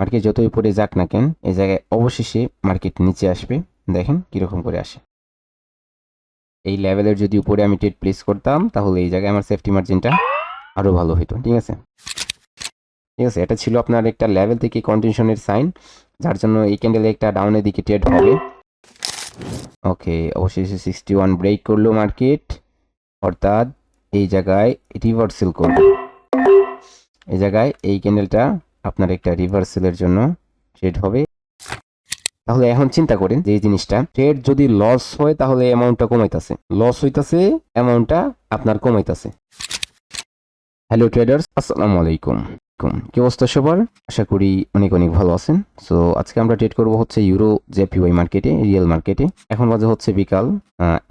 Market যতই উপরে যাক না কেন, এই জায়গায় অবশেষে মার্কেট নিচে আসবে। দেখেন কীরকম করে আসে। এই লেভেলের যদি উপরে আমি ট্রেড প্লেস করতাম, তাহলে এই জায়গায় আমার সেফটি মার্জিনটা আরও ভালো হতো ঠিক আছে? ঠিক আছে, এটা ছিল আপনার একটা লেভেল থেকে কন্টিনিউশনের সাইন যার জন্য এই ক্যান্ডেলে একটা ডাউনের দিকে ট্রেড হবে। ওকে অবশেষে সিক্সটি ওয়ান ব্রেক করল মার্কেট অর্থাৎ এই জায়গায় রিভার্সেল করবে এই জায়গায় এই ক্যান্ডেলটা আপনার একটা রিভার্সেলের জন্য ট্রেড হবে। তাহলে এখন চিন্তা করেন যে জিনিসটা ট্রেড যদি লস হয়, তাহলে অ্যামাউন্টটা কমাইতেছে। লস হইতাছে অ্যামাউন্টটা আপনার কমাইতেছে। হ্যালো ট্রেডার্স আসসালামু আলাইকুম। কি অবস্থা সবার? আশা করি অনেক অনেক ভালো আছেন। সো আজকে আমরা ট্রেড করব হচ্ছে ইউরো জেপিওয়াই মার্কেটে রিয়েল মার্কেটে এখন বাজে হচ্ছে বিকাল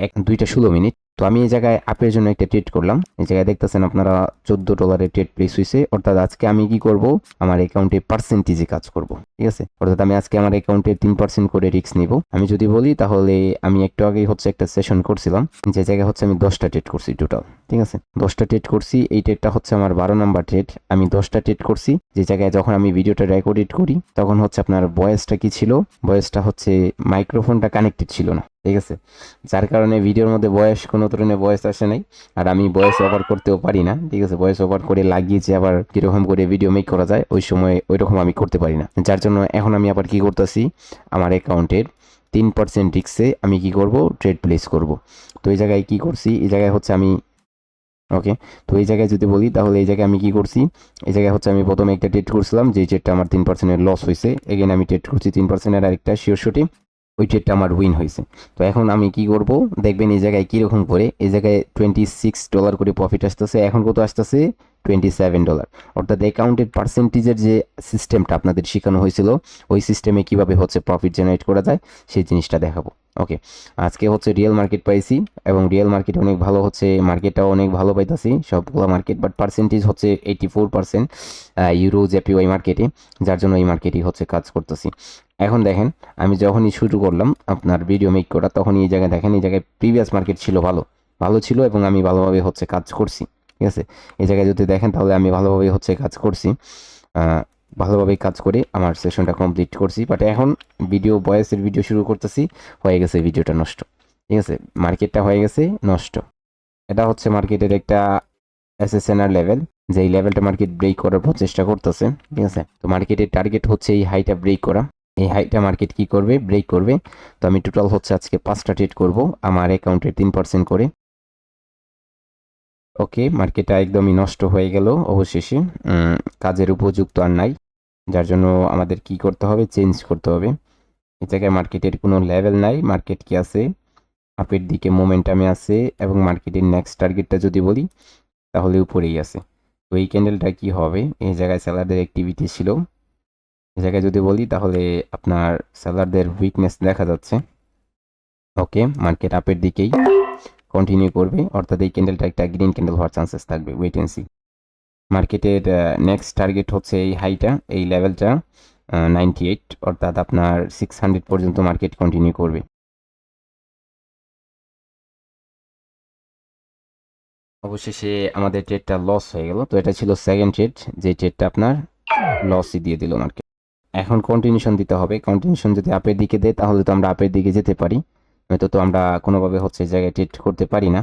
এক, দুইটা ষোলো মিনিট। তো আমি এই জায়গায় আপের জন্য একটা ট্রেড করলাম। এই জায়গায় দেখতেছেন আপনারা চোদ্দ ডলারের ট্রেড প্লেস হয়েছে অর্থাৎ আজকে আমি কি করব? আমার অ্যাকাউন্টে পার্সেন্টেজে কাজ করব। ঠিক আছে? অর্থাৎ আমি আজকে আমার অ্যাকাউন্টে তিন পার্সেন্ট করে রিস্ক নিব। আমি যদি বলি তাহলে আমি একটু আগেই হচ্ছে একটা সেশন করছিলাম। যে জায়গায় হচ্ছে আমি দশটা ট্রেড করছি টোটাল ঠিক আছে? দশটা ট্রেড করছি, এই ট্রেডটা হচ্ছে আমার বারো নাম্বার ট্রেড আমি দশটা ট্রেড করছি, যে জায়গায় যখন আমি ভিডিওটা রেকর্ডেড করি, তখন হচ্ছে আপনার বয়েসটা কি ছিল? বয়েসটা হচ্ছে মাইক্রোফোনটা কানেক্টেড ছিল না, ঠিক আছে? যার কারণে ভিডিওর মধ্যে বয়স কোনো ধরনের বয়স আসে নাই। আর আমি বয়স ওভার করতেও পারি না, ঠিক আছে? বয়স ওভার করে লাগিয়েছি আবার কীরকম করে ভিডিও মেক করা যায়, ওই সময় ওই রকম আমি করতে পারি না। যার জন্য এখন আমি আবার কি করতেছি? আমার অ্যাকাউন্টের তিন পার্সেন্ট রিক্সে আমি কি করব? ট্রেড প্লেস করব। তো এই জায়গায় কি করছি? এই জায়গায় হচ্ছে আমি ওকে তো এই জায়গায় যদি বলি, তাহলে এই জায়গায় আমি কি করছি? এই জায়গায় হচ্ছে আমি প্রথমে একটা ট্রেড করছিলাম যে ট্রেডটা আমার তিন পার্সেন্টের লস হয়েছে এগেন আমি ট্রেড করছি তিন পার্সেন্টের আরেকটা শিওর শটে ওই ট্রেডটা আমার উইন হয়েছে তো এখন আমি কি করব? দেখবেন এই জায়গায় কীরকম করে, এই জায়গায় টোয়েন্টি সিক্স ডলার করে প্রফিট আসতেছে, এখন কত আসতেছে? টোয়েন্টি সেভেন ডলার অর্থাৎ অ্যাকাউন্টের পার্সেন্টেজের যে সিস্টেমটা আপনাদের শেখানো হয়েছিল, ওই সিস্টেমে কীভাবে হচ্ছে প্রফিট জেনারেট করা যায়, সেই জিনিসটা দেখাবো। ওকে, আজকে হচ্ছে রিয়েল মার্কেট পাইছি এবং রিয়েল মার্কেট অনেক ভালো হচ্ছে মার্কেটটাও অনেক ভালো পাইতাছি, সবগুলো মার্কেট বাট পার্সেন্টেজ হচ্ছে এইটি ফোর পার্সেন্ট ইউরো ওই মার্কেটে যার জন্য এই মার্কেটই হচ্ছে কাজ করতেছি। এখন দেখেন, আমি যখনই শুরু করলাম আপনার ভিডিও মেক করা, তখনই এই জায়গায় দেখেন, এই জায়গায় প্রিভিয়াস মার্কেট ছিল ভালো। ভালো ছিল এবং আমি ভালোভাবে হচ্ছে কাজ করছি, ঠিক আছে? এই জায়গায় যদি দেখেন, তাহলে আমি ভালোভাবে হচ্ছে কাজ করছি। আহ, ভালোভাবেই কাজ করে আমার সেশনটা কমপ্লিট করছি। বাট এখন ভিডিও বয়েসের ভিডিও শুরু করতেছি হয়ে গেছে ভিডিওটা নষ্ট। ঠিক আছে? মার্কেটটা হয়ে গেছে নষ্ট। এটা হচ্ছে মার্কেটের একটা এসএসএনআর লেভেল যে এই লেভেলটা মার্কেট ব্রেক করার প্রচেষ্টা করতেছে। ঠিক আছে? তো মার্কেটের টার্গেট হচ্ছে এই হাইটা ব্রেক করা। এই হাইটা মার্কেট কি করবে? ব্রেক করবে। তো আমি টোটাল হচ্ছে আজকে পাঁচটা ট্রেড করব আমার অ্যাকাউন্টের তিন পার্সেন্ট করে। ওকে মার্কেটটা একদমই নষ্ট হয়ে গেল অবশেষে। কাজের উপযুক্ত আর নাই। যার জন্য আমাদের কি করতে হবে? চেঞ্জ করতে হবে। এই জায়গায় মার্কেটের কোনো লেভেল নাই। মার্কেট কি আছে? আপের দিকে মোমেন্টামে আছে এবং মার্কেটের নেক্সট টার্গেটটা যদি বলি, তাহলে উপরেই আছে। তো এই ক্যান্ডেলটা কি হবে? এই জায়গায় সেলারদের অ্যাক্টিভিটি ছিল। এই জায়গায় যদি বলি, তাহলে আপনার সেলারদের উইকনেস দেখা যাচ্ছে। ওকে মার্কেট আপের দিকেই কন্টিনিউ করবে। অর্থাৎ এই ক্যান্ডেলটা একটা গ্রিন ক্যান্ডেল হওয়ার চান্সেস থাকবে। ওয়েট এন্ড সি মার্কেটের নেক্সট টার্গেট হচ্ছে এই হাইটা এই লেভেলটা নাইনটি এইট অর্থাৎ আপনার সিক্স হান্ড্রেড পর্যন্ত মার্কেট কন্টিনিউ করবে। অবশেষে আমাদের ট্রেডটা লস হয়ে গেল, তো এটা ছিল সেকেন্ড ট্রেড যে ট্রেডটা আপনার লসই দিয়ে দিল মার্কেট এখন কন্টিনিউশন দিতে হবে কন্টিনিউশন যদি আপের দিকে দেয়, তাহলে তো আমরা আপের দিকে যেতে পারি। নয়তো তো আমরা কোনোভাবে হচ্ছে জায়গায় ট্রেড করতে পারি না।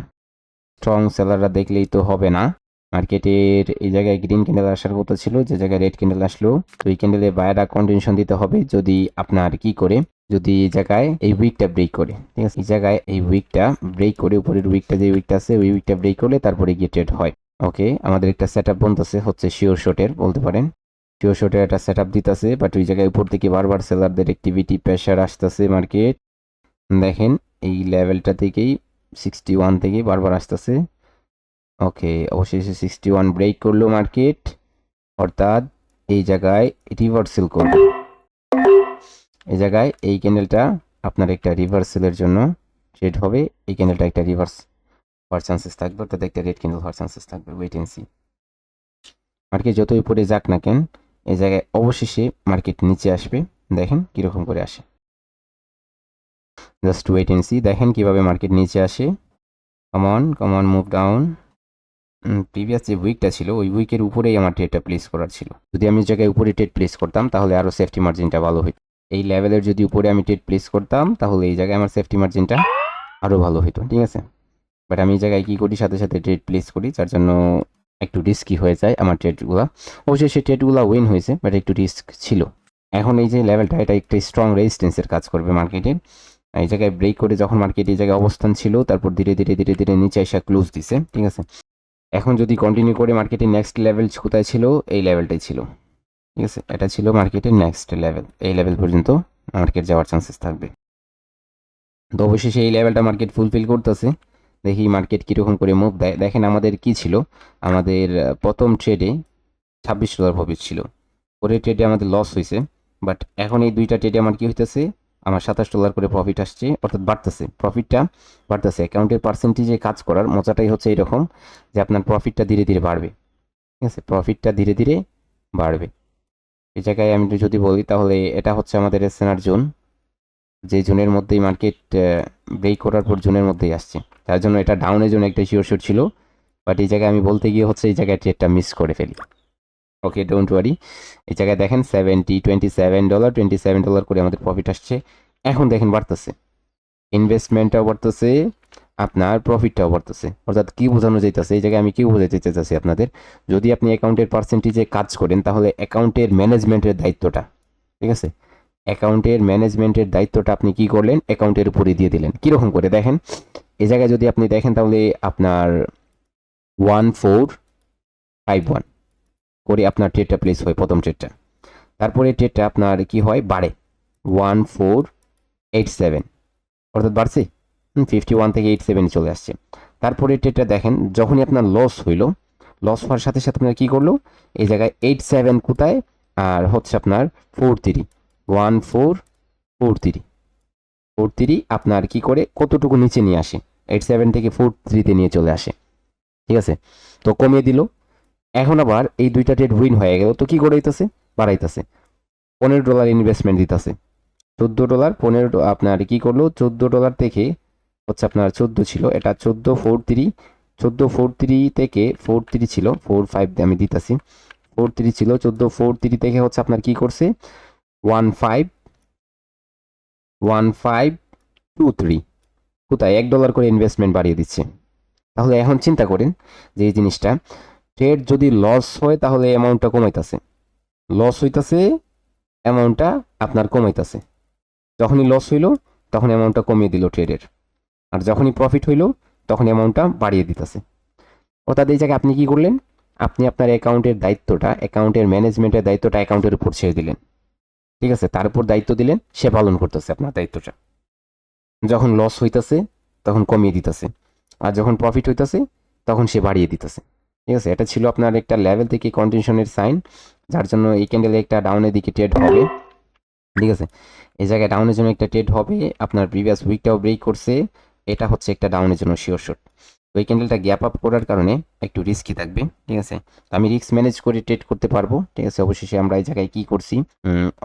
স্ট্রং সেলাররা দেখলেই তো হবে না। মার্কেটের এই জায়গায় গ্রিন ক্যান্ডেল আসার কথা ছিল, যে জায়গায় রেড ক্যান্ডেল আসলো, তো এই ক্যান্ডেলে বায়ারা কন্টিনিউশন দিতে হবে যদি আপনার কি করে? যদি এই জায়গায় এই উইকটা ব্রেক করে। ঠিক আছে? এই জায়গায় এই উইকটা ব্রেক করে, উপরের উইকটা যে উইকটা আছে, ওই উইকটা ব্রেক করলে তারপরে গিয়ে ট্রেড হয়। ওকে আমাদের একটা সেট আপ বনতেছে হচ্ছে শিওর শটের বলতে পারেন। শিওর শটের একটা সেট আপ দিতেছে বাট ওই জায়গায় উপর থেকে বারবার সেলারদের অ্যাক্টিভিটি প্রেশার আসতেছে মার্কেট দেখেন, এই লেভেলটা থেকেই সিক্সটি ওয়ান থেকে বারবার আসতেছে। ওকে অবশেষে সিক্সটি ওয়ান ব্রেক করল মার্কেট অর্থাৎ এই জায়গায় রিভার্সেল করবে এই জায়গায় এই ক্যান্ডেলটা আপনার একটা রিভার্সেলের জন্য ট্রেড হবে, এই ক্যান্ডেলটা একটা রিভার্স হওয়ার চান্সেস থাকবে, অর্থাৎ একটা রেড ক্যান্ডেল হওয়ার চান্সেস থাকবে ওয়েট এন্ড মার্কেট যতই উপরে যাক না কেন, এই জায়গায় অবশেষে মার্কেট নিচে আসবে, দেখেন কীরকম করে আসে। জাস্ট ওয়েট এন্ড দেখেন কীভাবে মার্কেট নিচে আসে। Common common move down previous যে উইকটা ছিল, ওই উইকের উপরেই আমার ট্রেডটা প্লেস করার ছিল। যদি আমি জায়গায় উপরে ট্রেড প্লেস করতাম, তাহলে আরও সেফটি মার্জিনটা ভালো হতো এই লেভেলের যদি উপরে আমি ট্রেড প্লেস করতাম, তাহলে এই জায়গায় আমার সেফটি মার্জিনটা আরও ভালো হতো ঠিক আছে? বাট আমি এই জায়গায় কী করি, সাথে সাথে ট্রেড প্লেস করি, যার জন্য একটু রিস্কি হয়ে যায় আমার ট্রেডগুলো অবশ্যই সেই ট্রেডগুলো উইন হয়েছে বাট একটু রিস্ক ছিল। এখন এই যে লেভেলটা এটা একটা স্ট্রং রেজিস্টেন্সের কাজ করবে মার্কেটে এই জায়গায় ব্রেক করে যখন মার্কেট এই জায়গায় অবস্থান ছিল, তারপর ধীরে ধীরে ধীরে ধীরে নিচে এসে ক্লোজ দিছে, ঠিক আছে? এখন যদি কন্টিনিউ করে মার্কেটের নেক্সট লেভেল কোথায় ছিল? এই লেভেলটাই ছিল। ঠিক আছে? এটা ছিল মার্কেটের নেক্সট লেভেল এই লেভেল পর্যন্ত মার্কেট যাওয়ার চান্সেস থাকবে। তো অবশ্যই এই লেভেলটা মার্কেট ফুলফিল করতেছে। দেখি মার্কেট কীরকম করে মুভ দেয়। দেখেন আমাদের কি ছিল? আমাদের প্রথম ট্রেডে ছাব্বিশ ডলার প্রফিট ছিল। পরের ট্রেডে আমাদের লস হয়েছে বাট এখন এই দুইটা ট্রেডে আমার কী হইতেছে? আমার সাতাশ ডলার করে প্রফিট আসছে, অর্থাৎ বাড়তেছে। প্রফিটটা বাড়তেছে। অ্যাকাউন্টের পার্সেন্টেজে কাজ করার মজাটাই হচ্ছে এরকম যে আপনার প্রফিটটা ধীরে ধীরে বাড়বে। ঠিক আছে? প্রফিটটা ধীরে ধীরে বাড়বে। এই জায়গায় আমি যদি বলি তাহলে এটা হচ্ছে আমাদের এসএনআর জোন। যে জোনের মধ্যেই মার্কেট ব্রেক করার পর জোনের মধ্যেই আসছে। তার জন্য এটা ডাউনের জন্য একটা শিওর ছিল। বাট এই জায়গায় আমি বলতে গিয়ে হচ্ছে এই জায়গায় ট্রেডটা মিস করে ফেলি। ওকে ডোন্ট ওয়ারি এই জায়গায় দেখেন seventy twenty seven dollar twenty seven dollar করে আমাদের প্রফিট আসছে। এখন দেখেন বাড়তেছে। ইনভেস্টমেন্টটাও বাড়তেছে, আপনার প্রফিটটাও বাড়তেছে। অর্থাৎ কি বোঝানো যাইতেছে? এই জায়গায় আমি কি বোঝাতে চাইতেছি আপনাদের? যদি আপনি অ্যাকাউন্টের পার্সেন্টেজে কাজ করেন, তাহলে অ্যাকাউন্টের ম্যানেজমেন্টের দায়িত্বটা, ঠিক আছে? অ্যাকাউন্টের ম্যানেজমেন্টের দায়িত্বটা আপনি কি করলেন? অ্যাকাউন্টের উপরে দিয়ে দিলেন। কীরকম করে? দেখেন, এই জায়গায় যদি আপনি দেখেন, তাহলে আপনার ওয়ান ফোর ফাইভ ওয়ান করে আপনার ট্রেডটা প্লেস হয় প্রথম ট্রেডটা তারপরে ট্রেডটা আপনার কি হয়? বাড়ে। One four eight seven. অর্থাৎ বাড়ছে? ফিফটি ওয়ান থেকে এইট সেভেন চলে আসছে। তারপরে ট্রেডটা দেখেন, যখনই আপনার লস হইল লস হওয়ার সাথে সাথে আপনার কী করল? এই জায়গায় এইট সেভেন কোথায়? আর হচ্ছে আপনার four three. One four four three. Four three আপনার কি করে? কতটুকু নিচে নিয়ে আসে? এইট সেভেন থেকে ফোর থ্রিতে নিয়ে চলে আসে। ঠিক আছে? তো কমিয়ে দিল। এখন আবার এই দুইটা ট্রেড উইন হয়ে গেল। তো কি করে হইতেছে বাড়াইতেছে। পনেরো ডলার ইনভেস্টমেন্ট দিতেছে। চোদ্দ ডলার পনেরো আপনার কি করল? চোদ্দ ডলার থেকে হচ্ছে আপনার চোদ্দ ছিল। এটা চোদ্দ ফোর থ্রি চোদ্দ ফোর থ্রি থেকে ফোর থ্রি ছিল। ফোর ফাইভ আমি দিতেছি। ফোর থ্রি ছিল। চোদ্দ ফোর থ্রি থেকে হচ্ছে আপনার কি করছে? One five one five two three কোথায়? এক ডলার করে ইনভেস্টমেন্ট বাড়িয়ে দিচ্ছে। তাহলে এখন চিন্তা করেন যে এই জিনিসটা ট্রেড যদি লস হয়, তাহলে অ্যামাউন্টটা কমাইতেছে। লস হইতাছে অ্যামাউন্টটা আপনার কমাইতেছে। যখনই লস হইল, তখন অ্যামাউন্টটা কমিয়ে দিল ট্রেডের আর যখনই প্রফিট হইল, তখন অ্যামাউন্টটা বাড়িয়ে দিতেছে। অর্থাৎ এই জায়গায় আপনি কি করলেন? আপনি আপনার অ্যাকাউন্টের দায়িত্বটা, অ্যাকাউন্টের ম্যানেজমেন্টের দায়িত্বটা অ্যাকাউন্টের উপর ছেড়ে দিলেন। ঠিক আছে? তার উপর দায়িত্ব দিলেন, সে পালন করতেছে আপনার দায়িত্বটা। যখন লস হইতাছে, তখন কমিয়ে দিতেছে। আর যখন প্রফিট হইতাছে, তখন সে বাড়িয়ে দিতেছে। ঠিক আছে? এটা ছিল আপনার একটা লেভেল থেকে কন্টিনিউশনের সাইন যার জন্য এই ক্যান্ডেলে একটা ডাউনের দিকে ট্রেড হবে। ঠিক আছে? এই জায়গায় ডাউনের জন্য একটা ট্রেড হবে। আপনার প্রিভিয়াস উইকটাও ব্রেক করছে। এটা হচ্ছে একটা ডাউনের জন্য শিওর শট তো এই ক্যান্ডেলটা গ্যাপ আপ করার কারণে একটু রিস্কি থাকবে। ঠিক আছে? আমি রিস্ক ম্যানেজ করে ট্রেড করতে পারব। ঠিক আছে? অবশেষে আমরা এই জায়গায় কি করছি?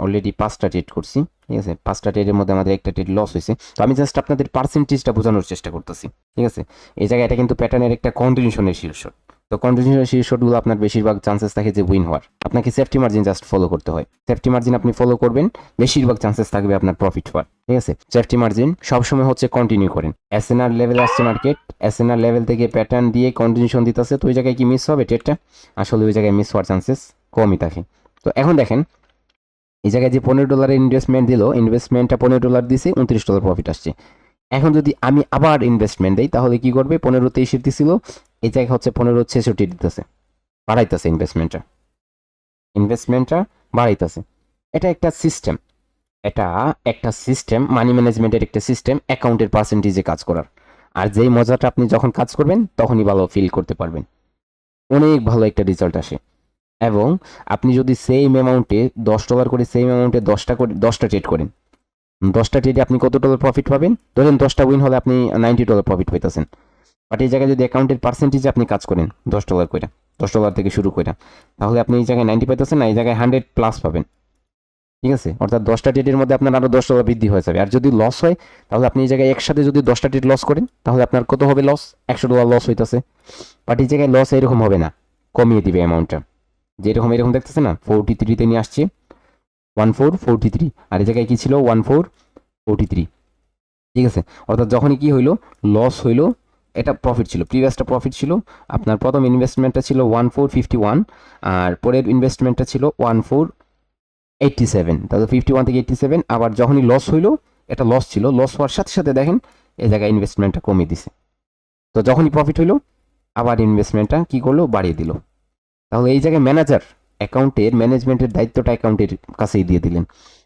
অলরেডি পাঁচটা ট্রেড করছি। ঠিক আছে? পাঁচটা ট্রেডের মধ্যে আমাদের একটা ট্রেড লস হয়েছে। তো আমি জাস্ট আপনাদের পার্সেন্টেজটা বোঝানোর চেষ্টা করতেছি। ঠিক আছে? এই জায়গায় এটা কিন্তু প্যাটার্নের একটা কন্টিনিউশনের শীর্ষ তো কন্টিনিউশনের শীর্ষগুলো আপনার বেশিরভাগ চান্সেস থাকে যে উইন হওয়ার। আপনাকে সেফটি মার্জিন জাস্ট ফলো করতে হয়। সেফটি মার্জিন আপনি ফলো করবেন, বেশিরভাগ চান্সেস থাকবে আপনার প্রফিট হওয়ার। ঠিক আছে? সেফটি মার্জিন সবসময় হচ্ছে কন্টিনিউ করেন। এসএনআর লেভেল আসছে মার্কেট এসএনআর লেভেল থেকে প্যাটার্ন দিয়ে কন্টিনিউশন দিতেছে, তো ওই জায়গায় কি মিস হবে ট্রেডটা আসলে ওই জায়গায় মিস হওয়ার চান্সেস কমই থাকে। তো এখন দেখেন, এই জায়গায় যে পনেরো ডলারের ইনভেস্টমেন্ট দিল ইনভেস্টমেন্টটা পনেরো ডলার দিছে, উনত্রিশ ডলার প্রফিট আসছে। এখন যদি আমি আবার ইনভেস্টমেন্ট দিই, তাহলে কি করবে? পনেরো তেইশের দিছিল, এই জায়গায় হচ্ছে পনেরো ছেষট্টি দিতেছে, বাড়াইতেছে ইনভেস্টমেন্টটা ইনভেস্টমেন্টটা বাড়াইতেছে। এটা একটা সিস্টেম এটা একটা সিস্টেম মানি ম্যানেজমেন্টের একটা সিস্টেম অ্যাকাউন্টের পার্সেন্টেজে কাজ করার। আর যেই মজাটা আপনি যখন কাজ করবেন, তখনই ভালো ফিল করতে পারবেন। অনেক ভালো একটা রেজাল্ট আসে। এবং আপনি যদি সেম অ্যামাউন্টে দশ ডলার করে সেম অ্যামাউন্টে দশটা করে, দশটা ট্রেড করেন দশটা ট্রেডে আপনি কত ডলার প্রফিট পাবেন? ধরেন দশটা উইন হলে আপনি নাইনটি ডলার প্রফিট পাইতেছেন। বাট এই জায়গায় যদি অ্যাকাউন্টের পার্সেন্টেজে আপনি কাজ করেন, দশ ডলার করে দশ ডলার থেকে শুরু করে তাহলে আপনি এই জায়গায় নাইনটি পাইতেছেন না, এই জায়গায় হান্ড্রেড প্লাস পাবেন। ঠিক আছে? অর্থাৎ দশটা ট্রেডের মধ্যে আপনার আরও দশ ডলার বৃদ্ধি হয়ে যাবে। আর যদি লস হয়, তাহলে আপনি এই জায়গায় একসাথে যদি দশটা ট্রেড লস করেন, তাহলে আপনার কত হবে লস একশো ডলার লস হইতেছে। বাট এই জায়গায় লস এরকম হবে না। কমিয়ে দিবে অ্যামাউন্টটা যেরকম এরকম দেখতেছে না? ফোরটি থ্রিতে নিয়ে আসছে। ওয়ান ফোর ফোরটি থ্রি আর এই জায়গায় কী ছিল? ওয়ান ফোর ফোরটি থ্রি ঠিক আছে? অর্থাৎ যখনই কি হইল? লস হইল। এটা প্রফিট ছিল। প্রিভিয়াসটা প্রফিট ছিল। আপনার প্রথম ইনভেস্টমেন্টটা ছিল ওয়ান ফোর ফিফটি ওয়ান আর পরের ইনভেস্টমেন্টটা ছিল ওয়ান ফোর এইটটি সেভেন তাহলে ফিফটি ওয়ান থেকে এইটটি সেভেন আবার যখনই লস হইল, এটা লস ছিল। লস হওয়ার সাথে সাথে দেখেন, এই জায়গায় ইনভেস্টমেন্টটা কমিয়ে দিছে। তো যখনই প্রফিট হইল, আবার ইনভেস্টমেন্টটা কি করল? বাড়িয়ে দিল। তাহলে এই জায়গায় ম্যানেজার অ্যাকাউন্টের ম্যানেজমেন্টের দায়িত্বটা অ্যাকাউন্টের কাছেই দিয়ে দিলেন।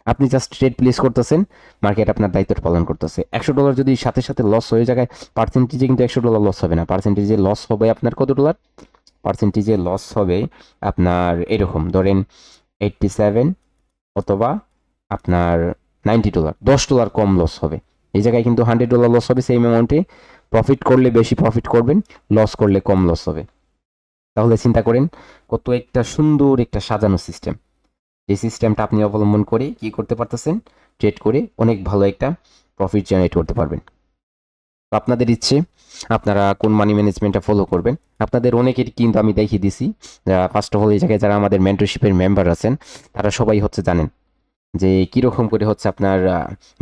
আপনি জাস্ট ট্রেড প্লেস করতেছেন মার্কেট আপনার দায়িত্বটা পালন করতেছে। একশো ডলার যদি সাথে সাথে লস হয়ে জায়গায় পার্সেন্টেজে কিন্তু একশো ডলার লস হবে না। পার্সেন্টেজে লস হবে আপনার কত ডলার পার্সেন্টেজে লস হবে আপনার এরকম, ধরেন এইটটি সেভেন অথবা আপনার নাইনটি ডলার দশ ডলার কম লস হবে। এই জায়গায় কিন্তু হান্ড্রেড ডলার লস হবে সেম অ্যামাউন্টে প্রফিট করলে বেশি প্রফিট করবেন লস করলে কম লস হবে। তাহলে চিন্তা করেন কত একটা সুন্দর একটা সাজানো সিস্টেম এই সিস্টেমটা আপনি অবলম্বন করে কি করতে পারতেছেন? ট্রেড করে অনেক ভালো একটা প্রফিট জেনারেট করতে পারবেন। আপনাদের ইচ্ছে, আপনারা কোন মানি ম্যানেজমেন্টটা ফলো করবেন। আপনাদের অনেকের কিন্তু আমি দেখিয়ে দিছি ফার্স্ট অফ অল এই জায়গায় যারা আমাদের মেন্টরশিপের মেম্বার আছেন, তারা সবাই হচ্ছে জানেন। যে কীরকম করে হচ্ছে আপনার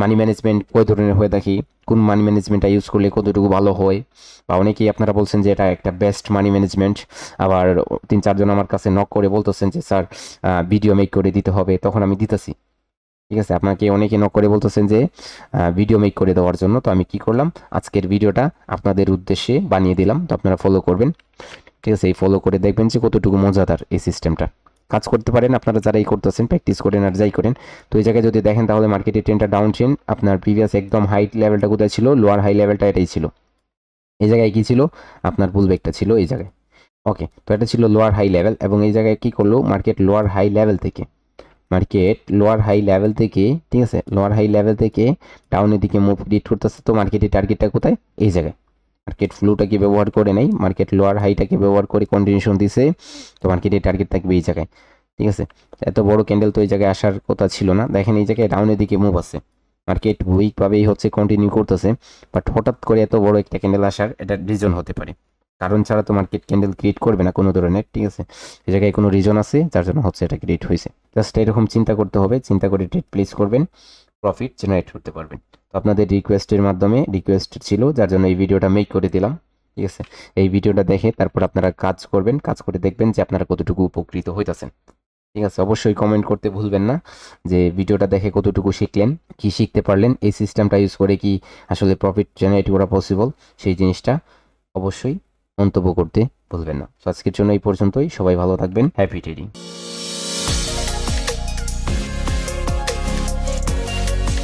মানি ম্যানেজমেন্ট কয় ধরনের হয়ে থাকি কোন মানি ম্যানেজমেন্টটা ইউজ করলে কতটুকু ভালো হয়? বা অনেকেই আপনারা বলছেন যে এটা একটা বেস্ট মানি ম্যানেজমেন্ট আবার তিন চারজন আমার কাছে নক করে বলতেছেন যে, স্যার ভিডিও মেক করে দিতে হবে। তখন আমি দিতেছি। ঠিক আছে, আপনাকে অনেকে নক করে বলতেছেন যে ভিডিও মেক করে দেওয়ার জন্য। তো আমি কি করলাম? আজকের ভিডিওটা আপনাদের উদ্দেশ্যে বানিয়ে দিলাম। তো আপনারা ফলো করবেন। ঠিক আছে, এই ফলো করে দেখবেন যে কতটুকু মজাদার এই সিস্টেমটা কাজ করতে পারেন। আপনারা যারাই করতেছেন প্র্যাকটিস করেন আর যাই করেন। তো এই জায়গায় যদি দেখেন তাহলে মার্কেটের ট্রেনটা ডাউন ট্রেন আপনার প্রিভিয়াস একদম হাই লেভেলটা কোথায় ছিল? লোয়ার হাই লেভেলটা এটাই ছিল। এই জায়গায় কী ছিল? আপনার পুলবেকটা ছিল এই জায়গায়। ওকে তো এটা ছিল লোয়ার হাই লেভেল এবং এই জায়গায় কী করল? মার্কেট লোয়ার হাই লেভেল থেকে। মার্কেট লোয়ার হাই লেভেল থেকে, ঠিক আছে? লোয়ার হাই লেভেল থেকে টাউনের দিকে মুভ ক্রিয়েট করতেছে। তো মার্কেটের টার্গেটটা কোথায়? এই জায়গায়। মার্কেট ফ্লুটাকে ব্যবহার করে নেই মার্কেট লোয়ার হাইটাকে ব্যবহার করে কন্টিনিউশন দিছে, তো মার্কেটের টার্গেট থাকবে এই জায়গায়, ঠিক আছে? এত বড় ক্যান্ডেল তো এই জায়গায় আসার কথা ছিল না। দেখেন এই জায়গায় ডাউনের দিকে মুভ আছে। মার্কেট উইকভাবেই হচ্ছে কন্টিনিউ করতেছে বাট হঠাৎ করে এত বড় একটা ক্যান্ডেল আসার এটা রিজন হতে পারে। কারণ ছাড়া তো মার্কেট ক্যান্ডেল ক্রিয়েট করবে না কোনো ধরনের, ঠিক আছে? এই জায়গায় কোনো রিজন আছে, যার জন্য হচ্ছে এটা ক্রিয়েট হয়েছে। জাস্ট এরকম চিন্তা করতে হবে, চিন্তা করে ট্রেড প্লেস করবেন প্রফিট জেনারেট করতে পারবেন। তো আপনাদের রিকোয়েস্টের মাধ্যমে রিকোয়েস্ট ছিল, যার জন্য এই ভিডিওটা মেক করে দিলাম, ঠিক আছে? এই ভিডিওটা দেখে তারপর আপনারা কাজ করবেন, কাজ করে দেখবেন যে আপনারা কতটুকু উপকৃত হইতেছেন, ঠিক আছে? অবশ্যই কমেন্ট করতে ভুলবেন না যে ভিডিওটা দেখে কতটুকু শিখলেন, কি শিখতে পারলেন, এই সিস্টেমটা ইউজ করে কি আসলে প্রফিট জেনারেট করা পসিবল সেই জিনিসটা অবশ্যই মন্তব্য করতে ভুলবেন না। তো আজকের জন্য এই পর্যন্তই, সবাই ভালো থাকবেন হ্যাপি ট্রেডিং